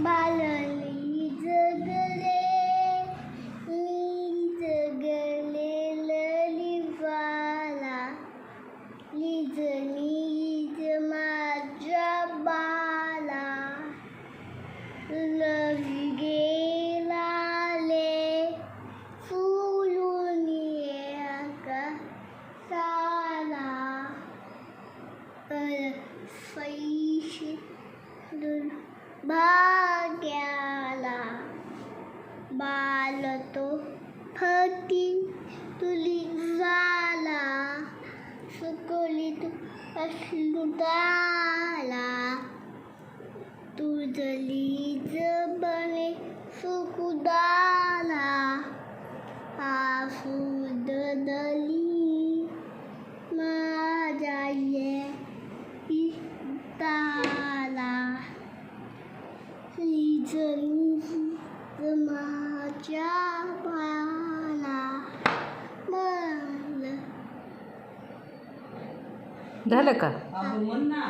बालली जगले मी जगले ललिवाला Liz lease माझ्या बाला लवी भाग्याला बाल तो फकी तुली झाला सुकोली तू असलुटाला तुझली जबने सुकुदाला आसुद दली. माझ्या ये ताला माझ्या बाला मला झालं का अगं म्हण ना